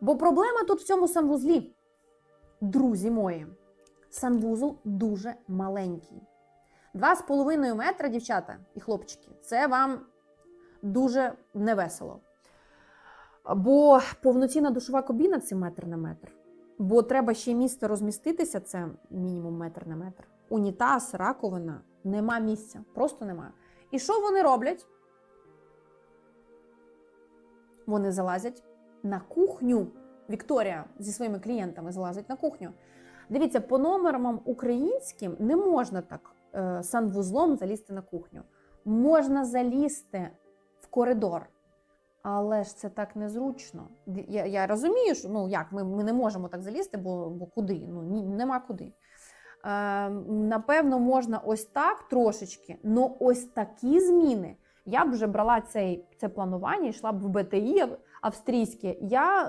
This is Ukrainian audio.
Бо проблема тут в цьому санвузлі. Друзі мої, санвузол дуже маленький. Два з половиною метра, дівчата і хлопчики, це вам дуже невесело. Бо повноцінна душова кабіна це метр на метр. Бо треба ще місце розміститися, це мінімум метр на метр. Унітаз, раковина, нема місця, просто нема. І що вони роблять? Вони залазять на кухню. Вікторія зі своїми клієнтами залазить на кухню. Дивіться, по номерам українським не можна так е, санвузлом залізти на кухню. Можна залізти в коридор. Але ж це так незручно. Я, я розумію, що ну як ми, ми не можемо так залізти, бо, бо куди? Ну ні, нема куди. Е, напевно, можна ось так трошечки, але ось такі зміни. Я б вже брала цей, це планування, йшла б в БТІ австрійське. Я